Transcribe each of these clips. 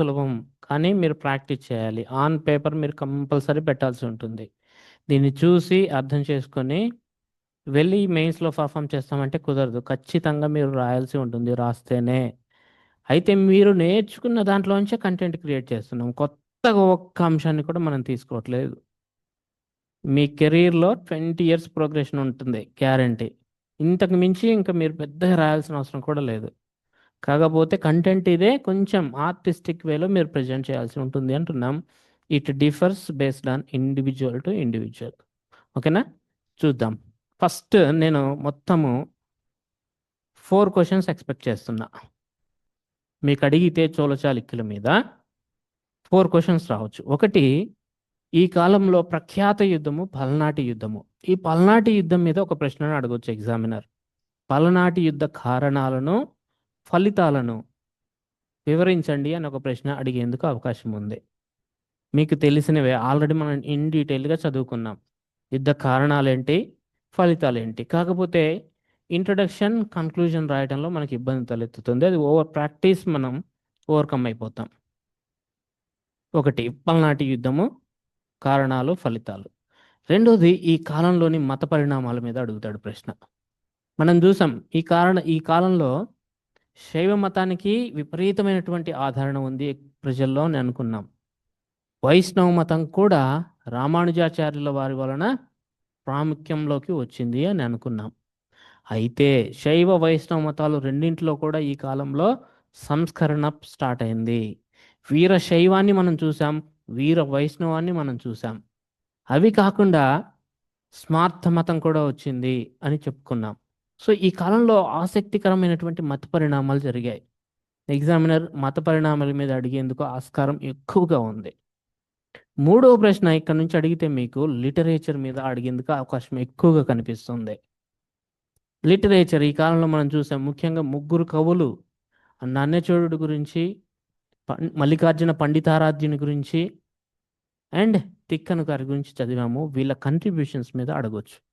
సులభం. కానీ మీరు ప్రాక్టీస్ చేయాలి. ఆన్ పేపర్ మీరు కంపల్సరీ పెట్టాల్సి ఉంటుంది. దీన్ని చూసి అర్థం చేసుకొని వెళ్ళి మెయిన్స్లో పర్ఫామ్ చేస్తామంటే కుదరదు. ఖచ్చితంగా మీరు రాయాల్సి ఉంటుంది రాస్తేనే. అయితే మీరు నేర్చుకున్న దాంట్లోంచే కంటెంట్ క్రియేట్ చేస్తున్నాం. కొత్తగా ఒక్క అంశాన్ని కూడా మనం తీసుకోవట్లేదు. మీ కెరీర్లో ట్వంటీ ఇయర్స్ ప్రోగ్రెషన్ ఉంటుంది. గ్యారంటీ. ఇంతకు మించి ఇంకా మీరు పెద్దగా రాయాల్సిన అవసరం కూడా లేదు. కాకపోతే కంటెంట్ ఇదే కొంచెం ఆర్టిస్టిక్ వేలో మీరు ప్రజెంట్ చేయాల్సి ఉంటుంది అంటున్నాం. It differs based on individual to individual ఓకేనా? చూద్దాం. ఫస్ట్ నేను మొత్తము ఫోర్ క్వశ్చన్స్ ఎక్స్పెక్ట్ చేస్తున్నా. మీకు అడిగితే చోళచాలిక్యుల మీద ఫోర్ క్వశ్చన్స్ రావచ్చు. ఒకటి ఈ కాలంలో ప్రఖ్యాత యుద్ధము పల్నాటి యుద్ధము. ఈ పల్నాటి యుద్ధం మీద ఒక ప్రశ్నను అడగవచ్చు ఎగ్జామినర్ పల్నాటి యుద్ధ కారణాలను ఫలితాలను వివరించండి అని ఒక ప్రశ్న అడిగేందుకు అవకాశం ఉంది. మీకు తెలిసినవే ఆల్రెడీ మనం ఇన్ డీటెయిల్గా చదువుకున్నాం. యుద్ధ కారణాలేంటి? ఫలితాలు ఏంటి కాకపోతే ఇంట్రడక్షన్ కన్క్లూజన్ రాయడంలో మనకి ఇబ్బంది తలెత్తుతుంది. అది ఓవర్ ప్రాక్టీస్ మనం ఓవర్కమ్ అయిపోతాం. ఒకటి పల్నాటి యుద్ధము కారణాలు ఫలితాలు. రెండోది ఈ కాలంలోని మత పరిణామాల మీద అడుగుతాడు ప్రశ్న. మనం చూసాం ఈ కారణ ఈ కాలంలో శైవ మతానికి విపరీతమైనటువంటి ఆదరణ ఉంది ప్రజల్లో అని అనుకున్నాం. వైష్ణవ మతం కూడా రామానుజాచార్యుల వారి వలన ప్రాముఖ్యంలోకి వచ్చింది అని అనుకున్నాం. అయితే శైవ వైష్ణవ మతాలు రెండింటిలో కూడా ఈ కాలంలో సంస్కరణ స్టార్ట్ అయింది. వీర శైవాన్ని మనం చూసాం వీర వైష్ణవాన్ని మనం చూసాం. అవి కాకుండా స్మార్థ మతం కూడా వచ్చింది అని చెప్పుకున్నాం. సో ఈ కాలంలో ఆసక్తికరమైనటువంటి మత పరిణామాలు జరిగాయి. ఎగ్జామినర్ మత పరిణామాల మీద అడిగేందుకు ఆస్కారం ఎక్కువగా ఉంది. మూడవ ప్రశ్న ఇక్కడ నుంచి అడిగితే మీకు లిటరేచర్ మీద అడిగేందుకు అవకాశం ఎక్కువగా కనిపిస్తుంది. లిటరేచర్ ఈ కాలంలో మనం చూసాం ముఖ్యంగా ముగ్గురు కవులు నన్నచోడుడు గురించి మల్లికార్జున పండితారాధ్యుని గురించి అండ్ తిక్కను గారి గురించి చదివాము. వీళ్ళ కంట్రిబ్యూషన్స్ మీద అడగొచ్చు.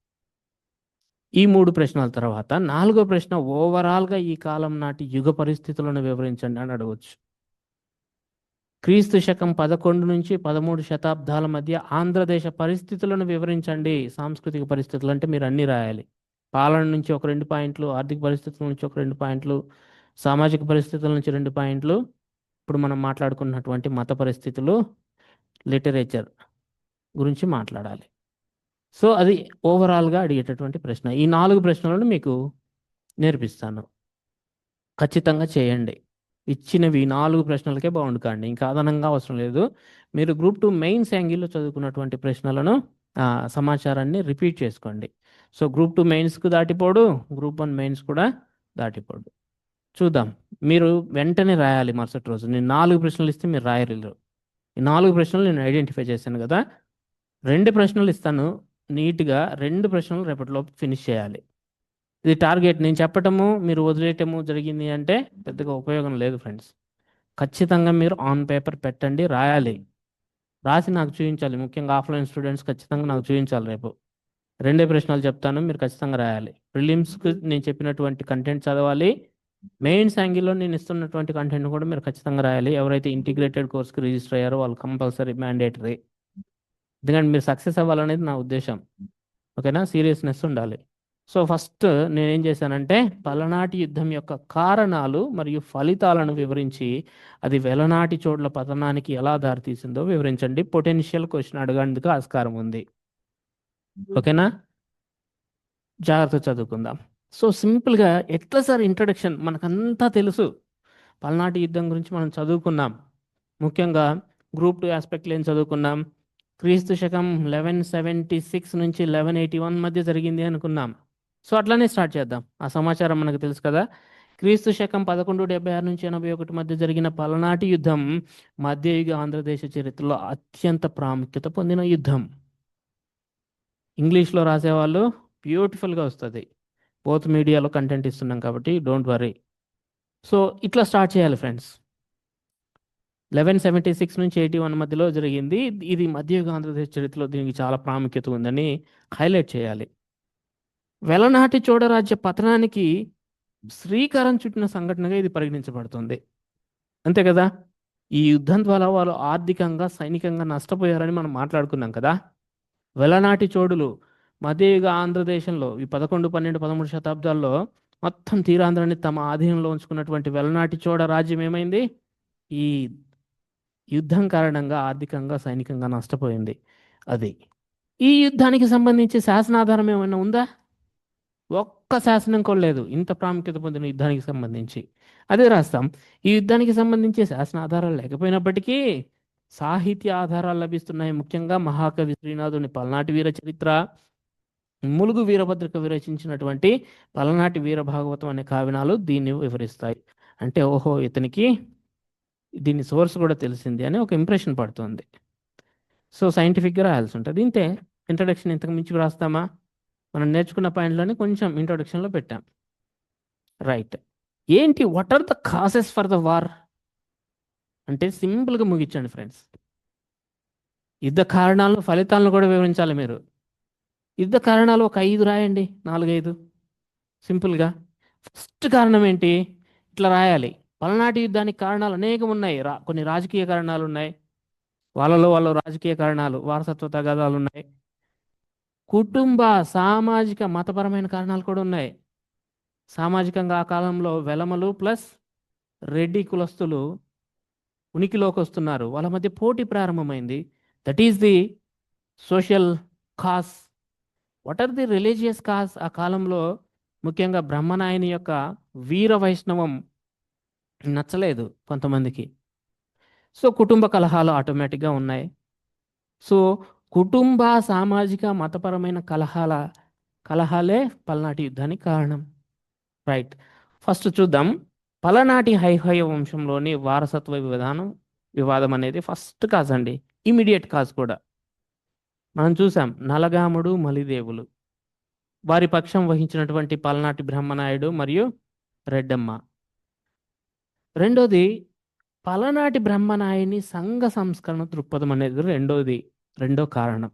ఈ మూడు ప్రశ్నల తర్వాత నాలుగో ప్రశ్న ఓవరాల్గా ఈ కాలం నాటి యుగ పరిస్థితులను వివరించండి అని అడగవచ్చు క్రీస్తు శకం పదకొండు నుంచి పదమూడు శతాబ్దాల మధ్య ఆంధ్రదేశ పరిస్థితులను వివరించండి. సాంస్కృతిక పరిస్థితులు అంటే మీరు అన్ని రాయాలి. పాలన నుంచి ఒక రెండు పాయింట్లు ఆర్థిక పరిస్థితుల నుంచి ఒక రెండు పాయింట్లు సామాజిక పరిస్థితుల నుంచి రెండు పాయింట్లు. ఇప్పుడు మనం మాట్లాడుకున్నటువంటి మత పరిస్థితులు లిటరేచర్ గురించి మాట్లాడాలి. సో అది ఓవరాల్గా అడిగేటటువంటి ప్రశ్న. ఈ నాలుగు ప్రశ్నలను మీకు నేర్పిస్తాను. ఖచ్చితంగా చేయండి. ఇచ్చినవి నాలుగు ప్రశ్నలకే బాగుండు కాండి. ఇంకా అదనంగా అవసరం లేదు. మీరు గ్రూప్ టూ మెయిన్స్ యాంగిల్లో చదువుకున్నటువంటి ప్రశ్నలను సమాచారాన్ని రిపీట్ చేసుకోండి. సో గ్రూప్ టూ మెయిన్స్కు దాటిపోడు గ్రూప్ వన్ మెయిన్స్ కూడా దాటిపోడు. చూద్దాం. మీరు వెంటనే రాయాలి మరుసటి రోజు. నేను నాలుగు ప్రశ్నలు ఇస్తే మీరు రాయలేరు ఈ నాలుగు ప్రశ్నలు నేను ఐడెంటిఫై చేశాను కదా. రెండు ప్రశ్నలు ఇస్తాను. నీట్గా రెండు ప్రశ్నలు రేపటిలోపు ఫినిష్ చేయాలి. ఇది టార్గెట్. నేను చెప్పటము మీరు వదిలేయటము జరిగింది అంటే పెద్దగా ఉపయోగం లేదు ఫ్రెండ్స్. ఖచ్చితంగా మీరు ఆన్ పేపర్ పెట్టండి రాయాలి. రాసి నాకు చూపించాలి ముఖ్యంగా ఆఫ్లైన్ స్టూడెంట్స్ ఖచ్చితంగా నాకు చూపించాలి రేపు. రెండే ప్రశ్నలు చెప్తాను మీరు ఖచ్చితంగా రాయాలి. ప్రిలిమ్స్కి నేను చెప్పినటువంటి కంటెంట్ చదవాలి. మెయిన్స్ యాంగిల్లో నేను ఇస్తున్నటువంటి కంటెంట్ కూడా మీరు ఖచ్చితంగా రాయాలి. ఎవరైతే ఇంటిగ్రేటెడ్ కోర్స్కి రిజిస్టర్ అయ్యారో వాళ్ళు కంపల్సరీ మ్యాండేటరీ. ఎందుకంటే మీరు సక్సెస్ అవ్వాలనేది నా ఉద్దేశం. ఓకేనా? సీరియస్నెస్ ఉండాలి. సో ఫస్ట్ నేనేం చేశానంటే పలనాటి యుద్ధం యొక్క కారణాలు మరియు ఫలితాలను వివరించి అది వెలనాటి చోట్ల పతనానికి ఎలా దారితీసిందో వివరించండి. పొటెన్షియల్ క్వశ్చన్ అడగడానికి ఆస్కారం ఉంది. ఓకేనా? జాగ్రత్త చదువుకుందాం. సో సింపుల్గా ఎట్లా సార్ ఇంట్రడక్షన్ మనకంతా తెలుసు. పల్నాటి యుద్ధం గురించి మనం చదువుకున్నాం. ముఖ్యంగా గ్రూప్ టూ ఆస్పెక్ట్లు ఏం చదువుకున్నాం. క్రీస్తు శకం లెవెన్ సెవెంటీ సిక్స్ నుంచి లెవెన్ ఎయిటీ వన్ మధ్య జరిగింది అనుకున్నాం సో అట్లానే స్టార్ట్ చేద్దాం. ఆ సమాచారం మనకు తెలుసు కదా. క్రీస్తు శకం పదకొండు డెబ్బై ఆరు నుంచి ఎనభై ఒకటి మధ్య జరిగిన పలనాటి యుద్ధం మధ్యయుగ ఆంధ్రదేశ చరిత్రలో అత్యంత ప్రాముఖ్యత పొందిన యుద్ధం. ఇంగ్లీష్లో రాసేవాళ్ళు బ్యూటిఫుల్గా వస్తుంది. బోత్ మీడియాలో కంటెంట్ ఇస్తున్నాం కాబట్టి డోంట్ వరీ. సో ఇట్లా స్టార్ట్ చేయాలి ఫ్రెండ్స్. లెవెన్ సెవెంటీ సిక్స్ నుంచి ఎయిటీ వన్ మధ్యలో జరిగింది. ఇది మధ్యయుగ ఆంధ్రప్రదేశ్ చరిత్రలో దీనికి చాలా ప్రాముఖ్యత ఉందని హైలైట్ చేయాలి. వెలనాటి చోడరాజ్య పతనానికి శ్రీకారం చుట్టిన సంఘటనగా ఇది పరిగణించబడుతుంది. అంతే కదా? ఈ యుద్ధం ద్వారా వాళ్ళు ఆర్థికంగా సైనికంగా నష్టపోయారని మనం మాట్లాడుకున్నాం కదా? వెలనాటి చోడులు మధ్యయుగ ఆంధ్రదేశంలో ఈ పదకొండు పన్నెండు పదమూడు శతాబ్దాల్లో మొత్తం తీరాంధ్రాన్ని తమ ఆధీనంలో ఉంచుకున్నటువంటి వెలనాటి చోడ రాజ్యం ఏమైంది? ఈ యుద్ధం కారణంగా ఆర్థికంగా సైనికంగా నష్టపోయింది అది. ఈ యుద్ధానికి సంబంధించి శాసనాధారం ఏమైనా ఉందా? ఒక్క శాసనం కూడా లేదు. ఇంత ప్రాముఖ్యత పొందిన యుద్ధానికి సంబంధించి. అదే రాస్తాం. ఈ యుద్ధానికి సంబంధించి శాసన ఆధారాలు లేకపోయినప్పటికీ సాహిత్య ఆధారాలు లభిస్తున్నాయి. ముఖ్యంగా మహాకవి శ్రీనాథుని పల్నాటి వీర చరిత్ర ములుగు వీరభద్రక విరచించినటువంటి పలనాటి వీర భాగవతం అనే కావినాలు దీన్ని వివరిస్తాయి. అంటే ఓహో ఇతనికి దీని సోర్స్ కూడా తెలిసింది అని ఒక ఇంప్రెషన్ పడుతుంది. సో సైంటిఫిక్గా రాయాల్సి ఉంటుంది. ఇంతే. ఇంట్రడక్షన్ ఇంతకు మించి రాస్తామా మనం నేర్చుకున్న పాయింట్లోనే కొంచెం ఇంట్రొడక్షన్లో పెట్టాం. రైట్ ఏంటి? What are the causes for the war అంటే సింపుల్గా ముగించండి ఫ్రెండ్స్ యుద్ధ కారణాలను ఫలితాలను కూడా వివరించాలి మీరు. యుద్ధ కారణాలు ఒక ఐదు రాయండి. నాలుగైదు. సింపుల్గా ఫస్ట్ కారణం ఏంటి? ఇట్లా రాయాలి. పలనాటి యుద్ధానికి కారణాలు అనేకం ఉన్నాయి. రా కొన్ని రాజకీయ కారణాలు ఉన్నాయి. వాళ్ళలో వాళ్ళ రాజకీయ కారణాలు వారసత్వ తగాదాలు ఉన్నాయి. కుటుంబ సామాజిక మతపరమైన కారణాలు కూడా ఉన్నాయి. సామాజికంగా ఆ కాలంలో వెలమలు ప్లస్ రెడ్డి కులస్తులు ఉనికిలోకి వస్తున్నారు. వాళ్ళ మధ్య పోటీ ప్రారంభమైంది. That is the social cause what are the religious cause ఆ కాలంలో ముఖ్యంగా బ్రహ్మనాయని యొక్క వీర వైష్ణవం నచ్చలేదు కొంతమందికి. సో కుటుంబ కలహాలు ఆటోమేటిక్గా ఉన్నాయి. సో కుటుంబ సామాజిక మతపరమైన కలహాల కలహాలే పలనాటి యుద్ధానికి కారణం. రైట్. ఫస్ట్ చూద్దాం. పలనాటి హైహయ వంశంలోని వారసత్వ విధానం వివాదం అనేది ఫస్ట్ కాజ్ అండి. ఇమీడియట్ కాజ్ కూడా. మనం చూసాం నలగాముడు మలిదేవులు. వారి పక్షం వహించినటువంటి పలనాటి బ్రహ్మనాయుడు మరియు రెడ్డమ్మ. రెండోది పలనాటి బ్రహ్మనాయుని సంఘ సంస్కరణ దృక్పథం అనేది రెండోది రెండో కారణం.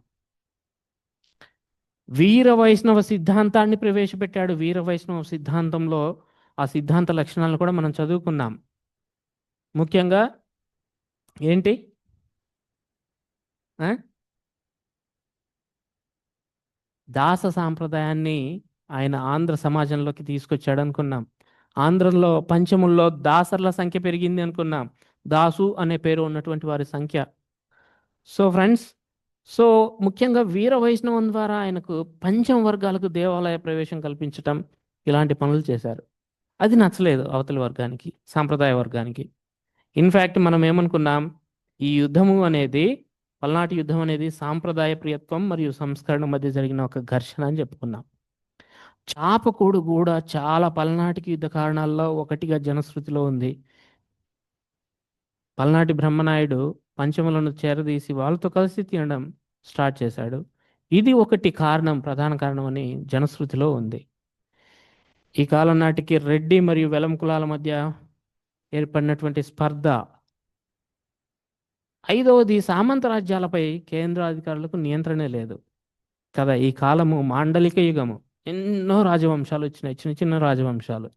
వీర వైష్ణవ సిద్ధాంతాన్ని ప్రవేశపెట్టాడు. వీర వైష్ణవ సిద్ధాంతంలో ఆ సిద్ధాంత లక్షణాలను కూడా మనం చదువుకున్నాం. ముఖ్యంగా ఏంటి? దాస సాంప్రదాయాన్ని ఆయన ఆంధ్ర సమాజంలోకి తీసుకొచ్చాడు అనుకున్నాం ఆంధ్రలో పంచముల్లో దాసర్ల సంఖ్య పెరిగింది అనుకున్నాం దాసు అనే పేరు ఉన్నటువంటి వారి సంఖ్య. సో ఫ్రెండ్స్ సో ముఖ్యంగా వీర వైష్ణవం ద్వారా ఆయనకు పంచమ వర్గాలకు దేవాలయ ప్రవేశం కల్పించటం ఇలాంటి పనులు చేశారు. అది నచ్చలేదు అవతలి వర్గానికి సాంప్రదాయ వర్గానికి. ఇన్ఫ్యాక్ట్ మనం ఏమనుకున్నాం ఈ యుద్ధము అనేది పల్నాటి యుద్ధం అనేది సాంప్రదాయ ప్రియత్వం మరియు సంస్కరణ మధ్య జరిగిన ఒక ఘర్షణ అని చెప్పుకున్నాం. చాపకూడు కూడా చాలా పల్నాటికి యుద్ధ కారణాల్లో ఒకటిగా జనశ్రుతిలో ఉంది. పల్నాటి బ్రహ్మనాయుడు పంచములను చేరదీసి వాళ్ళతో కలిసి తినడం స్టార్ట్ చేశాడు. ఇది ఒకటి కారణం ప్రధాన కారణం అని జనశ్రుతిలో ఉంది. ఈ కాలం నాటికి రెడ్డి మరియు వెలం కులాల మధ్య ఏర్పడినటువంటి స్పర్ధ. ఐదవది సామంత రాజ్యాలపై కేంద్ర అధికారులకు నియంత్రణ లేదు. కదా ఈ కాలము మాండలిక యుగము. ఎన్నో రాజవంశాలు వచ్చినాయి చిన్న చిన్న రాజవంశాలు.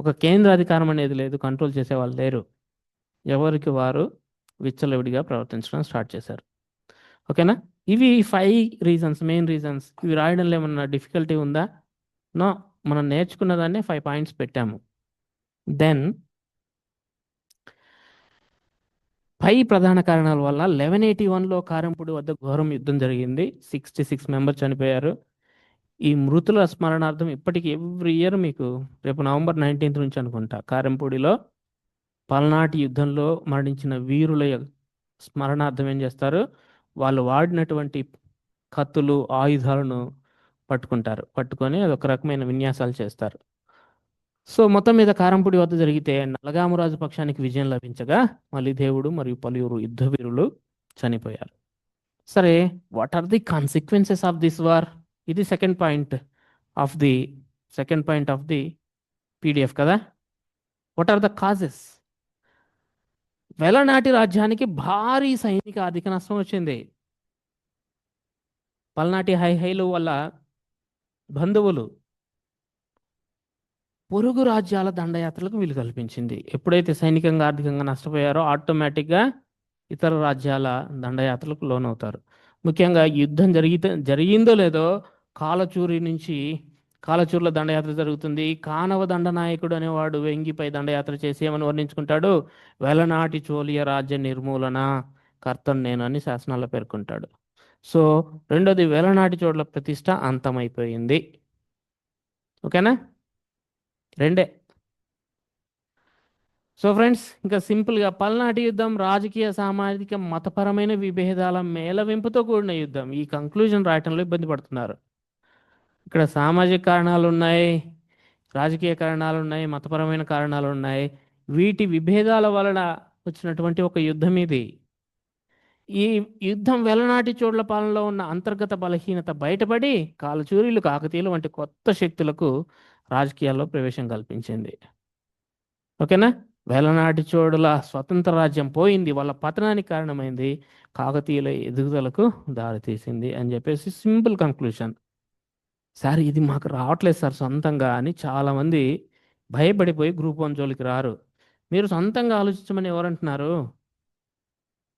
ఒక కేంద్ర అధికారం అనేది లేదు కంట్రోల్ చేసేవాళ్ళు లేరు. ఎవరికి వారు విచ్చలవిడిగా ప్రవర్తించడం స్టార్ట్ చేశారు. ఓకేనా? ఇవి ఫైవ్ రీజన్స్ మెయిన్ రీజన్స్ ఇవి రాయడంలో ఏమన్నా డిఫికల్టీ ఉందా? నో మనం నేర్చుకున్న దాన్నే ఫైవ్ పాయింట్స్ పెట్టాము. దెన్ పై ప్రధాన కారణాల వల్ల లెవెన్ ఎయిటీ వన్లో కారంపూడి వద్ద ఘోరం యుద్ధం జరిగింది. సిక్స్టీ సిక్స్ మెంబర్ చనిపోయారు. ఈ మృతుల స్మరణార్థం ఇప్పటికీ ఎవ్రీ ఇయర్ మీకు రేపు నవంబర్ నైన్టీన్త్ నుంచి అనుకుంటా. కారంపూడిలో పల్నాటి యుద్ధంలో మరణించిన వీరుల స్మరణార్థం ఏం చేస్తారు? వాళ్ళు వాడినటువంటి కత్తులు ఆయుధాలను పట్టుకుంటారు. పట్టుకొని అదొక రకమైన విన్యాసాలు చేస్తారు. సో మొత్తం మీద కారంపూడి వద్ద జరిగితే నలగామరాజు పక్షానికి విజయం లభించగా మళ్ళీ దేవుడు మరియు పలువురు యుద్ధ వీరులు చనిపోయారు. సరే what are the consequences of this war ఇది second point of the second point of the PDF కదా? What are the causes Velanati రాజ్యానికి భారీ సైనిక ఆర్థిక నష్టం వచ్చింది. పల్నాటి హైహైలు వల్ల బంధువులు పొరుగు రాజ్యాల దండయాత్రలకు వీలు కల్పించింది. ఎప్పుడైతే సైనికంగా ఆర్థికంగా నష్టపోయారో ఆటోమేటిక్గా ఇతర రాజ్యాల దండయాత్రలకు లోనవుతారు. ముఖ్యంగా యుద్ధం జరిగితే జరిగిందో లేదో కాలచూరి నుంచి కాలచూరులో దండయాత్ర జరుగుతుంది. కానవ దండనాయకుడు అనేవాడు వెంగిపై దండయాత్ర చేసి ఏమని వర్ణించుకుంటాడు? వెలనాటి చోళియ రాజ్య నిర్మూలన కర్తను నేను అని శాసనాల్లో పేర్కొంటాడు. సో రెండోది వేలనాటి చోట్ల ప్రతిష్ట అంతమైపోయింది. ఓకేనా? రెండే. సో ఫ్రెండ్స్ ఇంకా సింపుల్గా పల్నాటి యుద్ధం రాజకీయ సామాజిక మతపరమైన విభేదాల మేళవింపుతో కూడిన యుద్ధం. ఈ కంక్లూజన్ రాయటంలో ఇబ్బంది పడుతున్నారు. ఇక్కడ సామాజిక కారణాలు ఉన్నాయి రాజకీయ కారణాలు ఉన్నాయి మతపరమైన కారణాలు ఉన్నాయి వీటి విభేదాల వలన వచ్చినటువంటి ఒక యుద్ధం ఇది. ఈ యుద్ధం వెలనాటి చోట్ల పాలనలో ఉన్న అంతర్గత బలహీనత బయటపడి కాలచూరీలు కాకతీయులు వంటి కొత్త శక్తులకు రాజకీయాల్లో ప్రవేశం కల్పించింది. ఓకేనా? వేలనాటి చోడుల స్వతంత్ర రాజ్యం పోయింది వాళ్ళ పతనానికి కారణమైంది కాకతీయుల ఎదుగుదలకు దారితీసింది అని చెప్పేసి సింపుల్ కంక్లూషన్ సార్ ఇది మాకు రావట్లేదు సార్ సొంతంగా అని చాలామంది భయపడిపోయి గ్రూప్ వన్ జోలికి రారు. మీరు సొంతంగా ఆలోచించమని ఎవరంటున్నారు?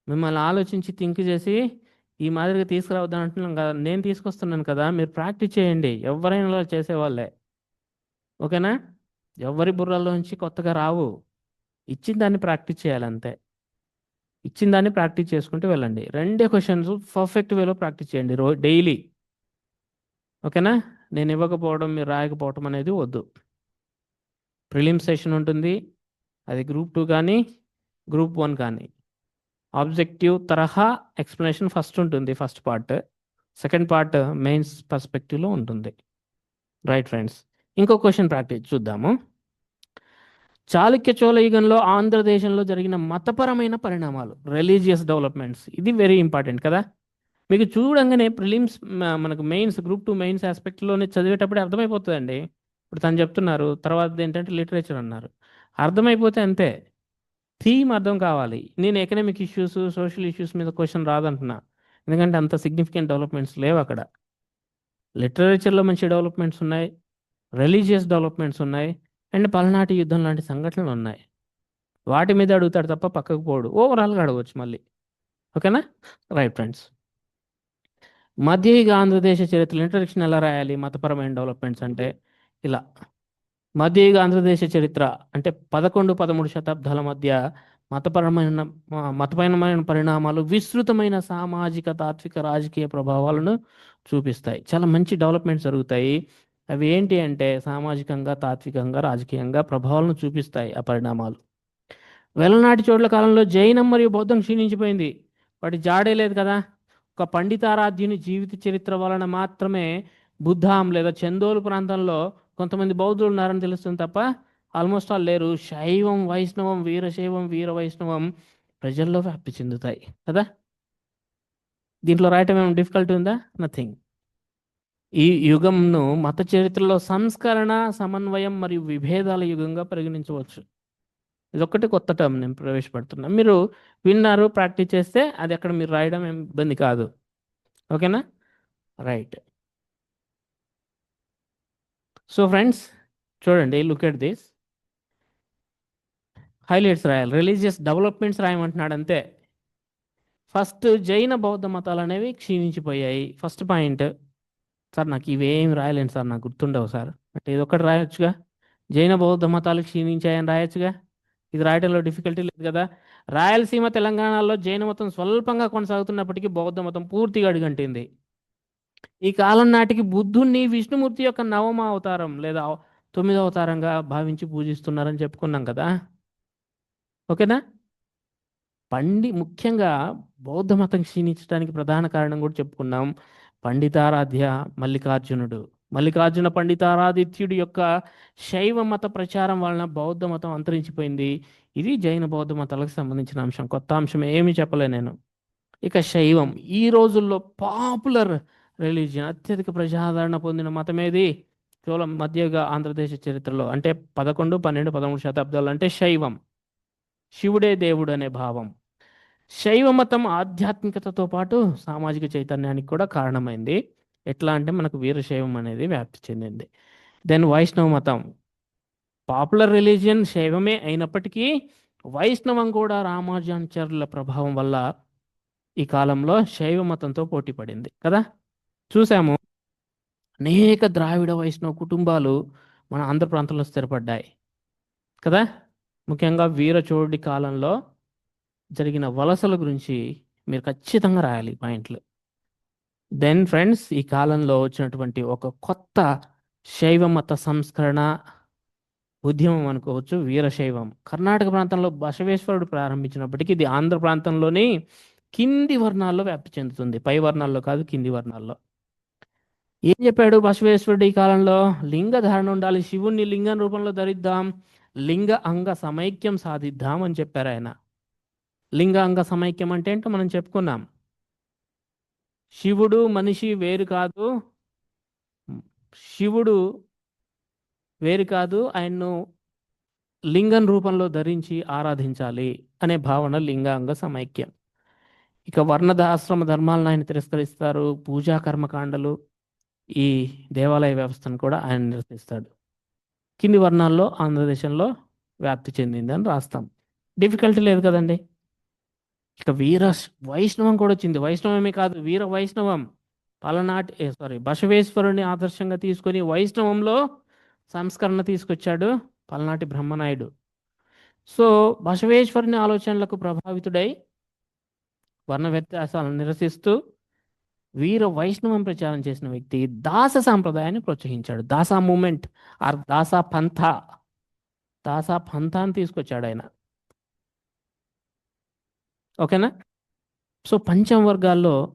మిమ్మల్ని ఆలోచించి థింక్ చేసి ఈ మాదిరిగా తీసుకురావద్దని అంటున్నాం కదా నేను తీసుకొస్తున్నాను కదా మీరు ప్రాక్టీస్ చేయండి. ఎవరైనా చేసేవాళ్ళే. ఓకేనా? ఎవరి బుర్రల్లోంచి కొత్తగా రావు. ఇచ్చిన దాన్ని ప్రాక్టీస్ చేయాలి అంతే. ఇచ్చిన దాన్ని ప్రాక్టీస్ చేసుకుంటూ వెళ్ళండి. రెండే క్వశ్చన్స్ పర్ఫెక్ట్ వేలో ప్రాక్టీస్ చేయండి రో డైలీ. ఓకేనా? నేను ఇవ్వకపోవడం మీరు రాయకపోవడం అనేది వద్దు. ప్రిలిమ్ సెషన్ ఉంటుంది. అది గ్రూప్ టూ కానీ గ్రూప్ వన్ కానీ. ఆబ్జెక్టివ్ తరహా ఎక్స్ప్లెనేషన్ ఫస్ట్ ఉంటుంది first part. Second part mains పర్స్పెక్టివ్లో ఉంటుంది. రైట్ ఫ్రెండ్స్ ఇంకో క్వశ్చన్ ప్రాక్టీస్ చూద్దాము. చాళుక్య చోళ యుగంలో ఆంధ్రదేశంలో జరిగిన మతపరమైన పరిణామాలు రిలీజియస్ డెవలప్మెంట్స్ ఇది వెరీ ఇంపార్టెంట్ కదా? మీకు చూడంగానే ప్రిలిమ్స్ మనకు మెయిన్స్ గ్రూప్ టూ మెయిన్స్ ఆస్పెక్ట్లోనే చదివేటప్పుడే అర్థమైపోతుందండి. ఇప్పుడు తను చెప్తున్నారు తర్వాత ఏంటంటే లిటరేచర్ అన్నారు. అర్థమైపోతే అంతే. థీమ్ అర్థం కావాలి. నేను ఎకనామిక్ ఇష్యూస్ సోషల్ ఇష్యూస్ మీద క్వశ్చన్ రాదంటున్నా. ఎందుకంటే అంత సిగ్నిఫికెంట్ డెవలప్మెంట్స్ లేవు అక్కడ. లిటరేచర్లో మంచి డెవలప్మెంట్స్ ఉన్నాయి. రిలీజియస్ డెవలప్మెంట్స్ ఉన్నాయి. అండ్ పల్నాటి యుద్ధం లాంటి సంఘటనలు ఉన్నాయి. వాటి మీద అడుగుతాడు తప్ప పక్కకు పోడు. ఓవరాల్గా అడగవచ్చు మళ్ళీ. ఓకేనా? Right friends. మధ్యయుగ ఆంధ్రదేశ చరిత్ర ఇంట్రడక్షన్ ఎలా రాయాలి? మతపరమైన డెవలప్మెంట్స్ అంటే ఇలా. మధ్యయుగ ఆంధ్రదేశ చరిత్ర అంటే పదకొండు పదమూడు శతాబ్దాల మధ్య మతపరమైన మతపరమైన పరిణామాలు విస్తృతమైన సామాజిక తాత్విక రాజకీయ ప్రభావాలను చూపిస్తాయి. చాలా మంచి డెవలప్మెంట్స్ జరుగుతాయి. అవి ఏంటి అంటే సామాజికంగా తాత్వికంగా రాజకీయంగా ప్రభావాలను చూపిస్తాయి ఆ పరిణామాలు. వెలనాటి చోట్ల కాలంలో జైనం మరియు బౌద్ధం క్షీణించిపోయింది. వాటి జాడే లేదు కదా? ఒక పండితారాధ్యుని జీవిత చరిత్ర వలన మాత్రమే బుద్ధాం లేదా చందోలు ప్రాంతంలో కొంతమంది బౌద్ధులు ఉన్నారని తెలుస్తుంది తప్ప ఆల్మోస్ట్ ఆల్ లేరు. శైవం వైష్ణవం వీరశైవం వీర వైష్ణవం ప్రజల్లో వ్యాప్తి చెందుతాయి. కదా? దీంట్లో రాయటం ఏమైనా డిఫికల్టీ ఉందా? నథింగ్ ఈ యుగంను మత చరిత్రలో సంస్కరణ సమన్వయం మరియు విభేదాల యుగంగా పరిగణించవచ్చు. ఇది కొత్త టర్మ్ నేను ప్రవేశపెడుతున్నా. మీరు విన్నారు ప్రాక్టీస్ చేస్తే అది అక్కడ మీరు రాయడం ఏం ఇబ్బంది కాదు. ఓకేనా? రైట్ సో ఫ్రెండ్స్ చూడండి లుక్ ఎట్ దిస్ హైలైట్స్ రాయాలి. రిలీజియస్ డెవలప్మెంట్స్ రాయమంటున్నాడు అంతే. ఫస్ట్ జైన బౌద్ధ మతాలు అనేవి క్షీణించిపోయాయి. ఫస్ట్ పాయింట్ సార్ నాకు ఇవేమి రాయలేను సార్ నాకు గుర్తుండవు సార్. అంటే ఇది ఒకటి రాయొచ్చుగా. జైన బౌద్ధ మతాలు క్షీణించాయని రాయొచ్చుగా. ఇది రాయడంలో డిఫికల్టీ లేదు కదా. రాయలసీమ తెలంగాణలో జైన మతం స్వల్పంగా కొనసాగుతున్నప్పటికీ బౌద్ధ మతం పూర్తిగా అడుగంటింది. ఈ కాలం నాటికి బుద్ధుణ్ణి విష్ణుమూర్తి యొక్క నవమ అవతారం లేదా తొమ్మిదో అవతారంగా భావించి పూజిస్తున్నారని చెప్పుకున్నాం కదా. ఓకేనా? పండి ముఖ్యంగా బౌద్ధ మతం క్షీణించడానికి ప్రధాన కారణం కూడా చెప్పుకున్నాం. పండితారాధ్య మల్లికార్జునుడు. మల్లికార్జున పండితారాదిత్యుడి యొక్క శైవ మత ప్రచారం వలన బౌద్ధ మతం అంతరించిపోయింది. ఇది జైన బౌద్ధ మతాలకు సంబంధించిన అంశం. కొత్త అంశం ఏమీ చెప్పలే నేను. ఇక శైవం. ఈ రోజుల్లో పాపులర్ రిలీజియన్ అత్యధిక ప్రజాదరణ పొందిన మతం ఏది? కేవలం మధ్యయుగ ఆంధ్రదేశ చరిత్రలో. అంటే పదకొండు పన్నెండు పదమూడు శతాబ్దాలు అంటే శైవం. శివుడే దేవుడు అనే భావం. శైవ మతం ఆధ్యాత్మికతతో పాటు సామాజిక చైతన్యానికి కూడా కారణమైంది. ఎట్లా అంటే మనకు వీరశైవం అనేది వ్యాప్తి చెందింది. దెన్ వైష్ణవ మతం. పాపులర్ రిలీజియన్ శైవమే అయినప్పటికీ వైష్ణవం కూడా రామానుజాచార్యుల ప్రభావం వల్ల ఈ కాలంలో శైవ మతంతో పోటీ పడింది కదా? చూసాము. అనేక ద్రావిడ వైష్ణవ కుటుంబాలు మన ఆంధ్ర ప్రాంతంలో స్థిరపడ్డాయి కదా? ముఖ్యంగా వీరచోడి కాలంలో జరిగిన వలసల గురించి మీరు ఖచ్చితంగా రాయాలి పాయింట్లు. దెన్ ఫ్రెండ్స్ ఈ కాలంలో వచ్చినటువంటి ఒక కొత్త శైవ మత సంస్కరణ ఉద్యమం అనుకోవచ్చు వీరశైవం కర్ణాటక ప్రాంతంలో బసవేశ్వరుడు ప్రారంభించినప్పటికీ ఇది ఆంధ్ర ప్రాంతంలోని కింది వర్ణాల్లో వ్యాప్తి చెందుతుంది. పై వర్ణాల్లో కాదు కింది వర్ణాల్లో. ఏం చెప్పాడు బసవేశ్వరుడు ఈ కాలంలో? లింగ ధారణ ఉండాలి శివుణ్ణి లింగ రూపంలో ధరిద్దాం లింగ అంగ సమైక్యం సాధిద్దాం అని చెప్పారు ఆయన. లింగ అంగ సమైక్యం అంటే ఏంటో మనం చెప్పుకున్నాం. శివుడు మనిషి వేరు కాదు. శివుడు వేరు కాదు. ఆయన్ను లింగం రూపంలో ధరించి ఆరాధించాలి అనే భావన లింగాంగ సమైక్యం. ఇక వర్ణదాశ్రమ ధర్మాలను ఆయన తిరస్కరిస్తారు. పూజా కర్మకాండలు ఈ దేవాలయ వ్యవస్థను కూడా ఆయన నిరసిస్తాడు కింది వర్ణాల్లో ఆంధ్రదేశంలో వ్యాప్తి చెందింది అని రాస్తాం. డిఫికల్టీ లేదు కదండి? ఇక వీర వైష్ణవం కూడా వచ్చింది. వైష్ణవమే కాదు వీర వైష్ణవం పలనాటి సారీ బసవేశ్వరుని ఆదర్శంగా తీసుకొని వైష్ణవంలో సంస్కరణ తీసుకొచ్చాడు పలనాటి బ్రహ్మనాయుడు. సో బసవేశ్వరుని ఆలోచనలకు ప్రభావితుడై వర్ణ వ్యత్యాసాలను నిరసిస్తూ వీర వైష్ణవం ప్రచారం చేసిన వ్యక్తి దాస సాంప్రదాయాన్ని ప్రోత్సహించాడు. దాసా మూమెంట్ ఆర్ దాసా పంథ. దాసా పంథాన్ని తీసుకొచ్చాడు ఆయన. ఓకేనా? సో పంచమ వర్గాల్లో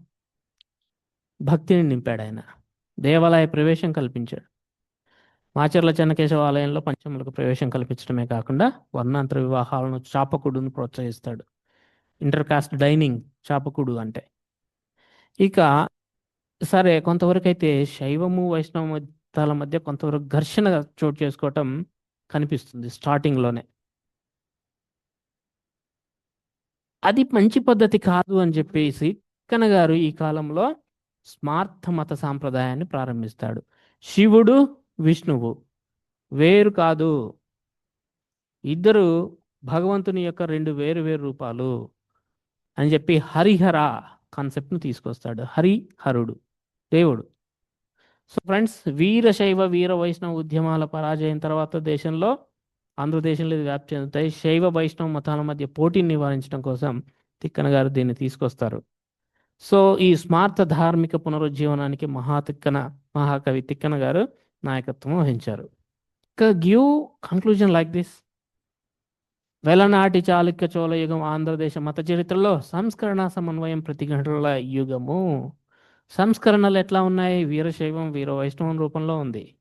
భక్తిని నింపాడు ఆయన. దేవాలయ ప్రవేశం కల్పించాడు. మాచర్ల చెన్నకేశవ ఆలయంలో పంచములకు ప్రవేశం కల్పించడమే కాకుండా వర్ణాంతర వివాహాలను చాపకుడును ప్రోత్సహిస్తాడు. ఇంటర్కాస్ట్ డైనింగ్ చాపకుడు అంటే. ఇక సరే కొంతవరకు అయితే శైవము వైష్ణవ మతాల మధ్య కొంతవరకు ఘర్షణ చోటు చేసుకోవటం కనిపిస్తుంది స్టార్టింగ్లోనే. అది మంచి పద్ధతి కాదు అని చెప్పేసి కనగారు గారు ఈ కాలంలో స్మార్థ మత సాంప్రదాయాన్ని ప్రారంభిస్తాడు. శివుడు విష్ణువు వేరు కాదు. ఇద్దరు భగవంతుని యొక్క రెండు వేరు వేరు రూపాలు అని చెప్పి హరిహర కాన్సెప్ట్ను తీసుకొస్తాడు. హరిహరుడు దేవుడు. సో ఫ్రెండ్స్ వీరశైవ వీర వైష్ణవ ఉద్యమాల పరాజయం తర్వాత దేశంలో ఆంధ్రదేశంలో ఇది వ్యాప్తి చెందుతాయి. శైవ వైష్ణవ మతాల మధ్య పోటీని నివారించడం కోసం తిక్కన గారు దీన్ని తీసుకొస్తారు. సో ఈ స్మార్త ధార్మిక పునరుజ్జీవనానికి మహా తిక్కన మహాకవి తిక్కన గారు నాయకత్వం వహించారు. Give conclusion like this. Velanati Chalukya Chola యుగం ఆంధ్రదేశ మత చరిత్రలో సంస్కరణ సమన్వయం ప్రతిఘటనల యుగము. సంస్కరణలు ఎట్లా ఉన్నాయి? వీరశైవం వీర వైష్ణవం రూపంలో ఉంది.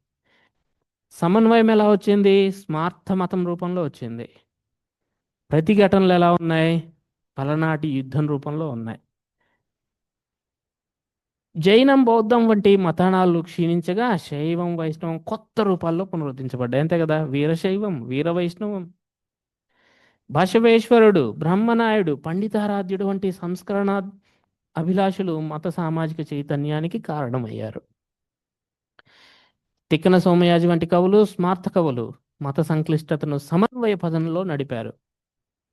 సమన్వయం ఎలా వచ్చింది? స్మార్థ మతం రూపంలో వచ్చింది. ప్రతిఘటనలు ఎలా ఉన్నాయి? పలనాటి యుద్ధం రూపంలో ఉన్నాయి. జైనం బౌద్ధం వంటి మతానాలు క్షీణించగా శైవం వైష్ణవం కొత్త రూపాల్లో పునరుద్ధరించబడ్డాయి. అంతే కదా? వీరశైవం వీర వైష్ణవం. బసవేశ్వరుడు బ్రహ్మనాయుడు పండితారాధ్యుడు వంటి సంస్కరణ అభిలాషులు మత సామాజిక చైతన్యానికి కారణమయ్యారు. తిక్కన సోమయాజి వంటి కవులు స్మార్త కవులు మత సంక్లిష్టతను సమన్వయ పదంలో నడిపారు.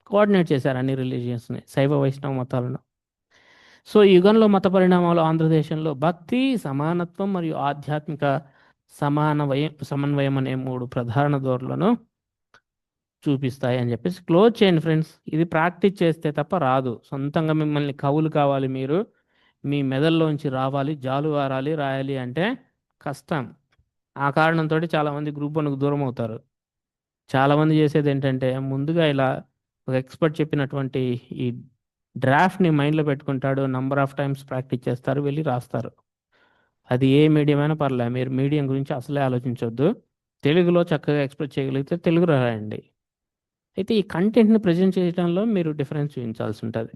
కోఆర్డినేట్ చేశారు అన్ని రిలీజియన్స్ని శైవ వైష్ణవ మతాలను. సో ఈ యుగంలో మత పరిణామాలు ఆంధ్రదేశంలో భక్తి సమానత్వం మరియు ఆధ్యాత్మిక సమానవయం సమన్వయం అనే మూడు ప్రధాన ధోరణులను చూపిస్తాయి అని చెప్పేసి క్లోజ్ చేయండి ఫ్రెండ్స్. ఇది ప్రాక్టీస్ చేస్తే తప్ప రాదు. సొంతంగా మిమ్మల్ని కవులు కావాలి మీరు. మీ మెదల్లోంచి రావాలి జాలు వారాలి రాయాలి అంటే కష్టం. ఆ కారణంతో చాలామంది గ్రూప్ వన్కు దూరం అవుతారు. చాలామంది చేసేది ఏంటంటే ముందుగా ఇలా ఒక ఎక్స్పర్ట్ చెప్పినటువంటి ఈ డ్రాఫ్ట్ని మైండ్లో పెట్టుకుంటాడు నంబర్ ఆఫ్ టైమ్స్ ప్రాక్టీస్ చేస్తారు వెళ్ళి రాస్తారు. అది ఏ మీడియం అయినా పర్లే మీరు మీడియం గురించి అసలే ఆలోచించవద్దు తెలుగులో చక్కగా ఎక్స్ప్రెస్ చేయగలిగితే తెలుగు రాయండి. అయితే ఈ కంటెంట్ని ప్రజెంట్ చేయడంలో మీరు డిఫరెన్స్ చూపించాల్సి ఉంటుంది.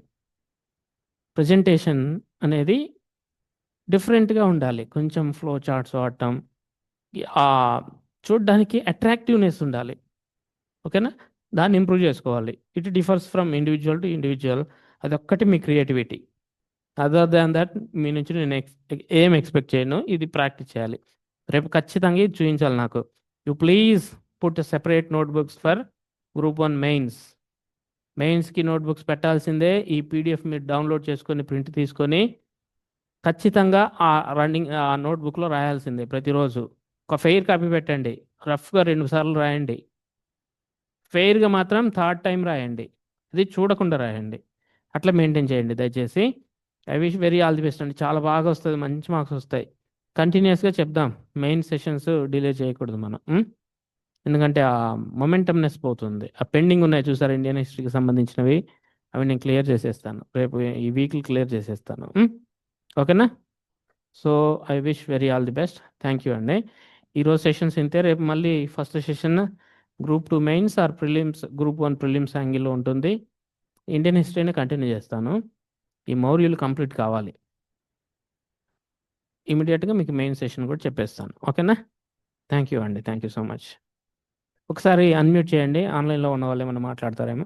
ప్రజెంటేషన్ అనేది డిఫరెంట్గా ఉండాలి. కొంచెం ఫ్లో చార్ట్స్ వాడటం చూడడానికి అట్రాక్టివ్నెస్ ఉండాలి. ఓకేనా? దాన్ని ఇంప్రూవ్ చేసుకోవాలి. It differs from individual to individual అదొక్కటి మీ క్రియేటివిటీ అదర్ దాన్ దట్ మీ నుంచి నేను ఎక్స్ ఏం ఎక్స్పెక్ట్ చేయను. ఇది ప్రాక్టీస్ చేయాలి. రేపు ఖచ్చితంగా ఇది చూపించాలి నాకు. You please put separate notebooks for group one mains మెయిన్స్కి నోట్బుక్స్ పెట్టాల్సిందే. ఈ పీడిఎఫ్ మీరు డౌన్లోడ్ చేసుకొని ప్రింట్ తీసుకొని ఖచ్చితంగా ఆ రన్నింగ్ ఆ నోట్బుక్లో రాయాల్సిందే ప్రతిరోజు. ఒక ఫెయిర్ కాపీ పెట్టండి. రఫ్గా రెండు సార్లు రాయండి. ఫెయిర్గా మాత్రం థర్డ్ టైం రాయండి. అది చూడకుండా రాయండి. అట్లా మెయింటైన్ చేయండి. దయచేసి I wish very all the best అండి. చాలా బాగా వస్తుంది. మంచి మార్క్స్ వస్తాయి. కంటిన్యూస్గా చెప్దాం. మెయిన్ సెషన్స్ డిలే చేయకూడదు మనం. ఎందుకంటే ఆ మొమెంటమ్నెస్ పోతుంది. ఆ పెండింగ్ ఉన్నాయి చూసారు ఇండియన్ హిస్టరీకి సంబంధించినవి? అవి నేను క్లియర్ చేసేస్తాను. రేపు ఈ వీక్లు క్లియర్ చేసేస్తాను. ఓకేనా so I wish very all the best thank you అండి. ఈరోజు సెషన్స్ ఇంతే రేపు మళ్ళీ first session group two mains or prelims group one prelims యాంగిల్లో ఉంటుంది. ఇండియన్ హిస్టరీని కంటిన్యూ చేస్తాను. ఈ మౌర్యులు కంప్లీట్ కావాలి. ఇమీడియట్గా మీకు మెయిన్ సెషన్ కూడా చెప్పేస్తాను. ఓకేనా? థ్యాంక్ యూ అండి. థ్యాంక్ యూ సో మచ్ ఒకసారి అన్మ్యూట్ చేయండి. ఆన్లైన్లో ఉన్న వాళ్ళు ఏమైనా మాట్లాడతారేమో.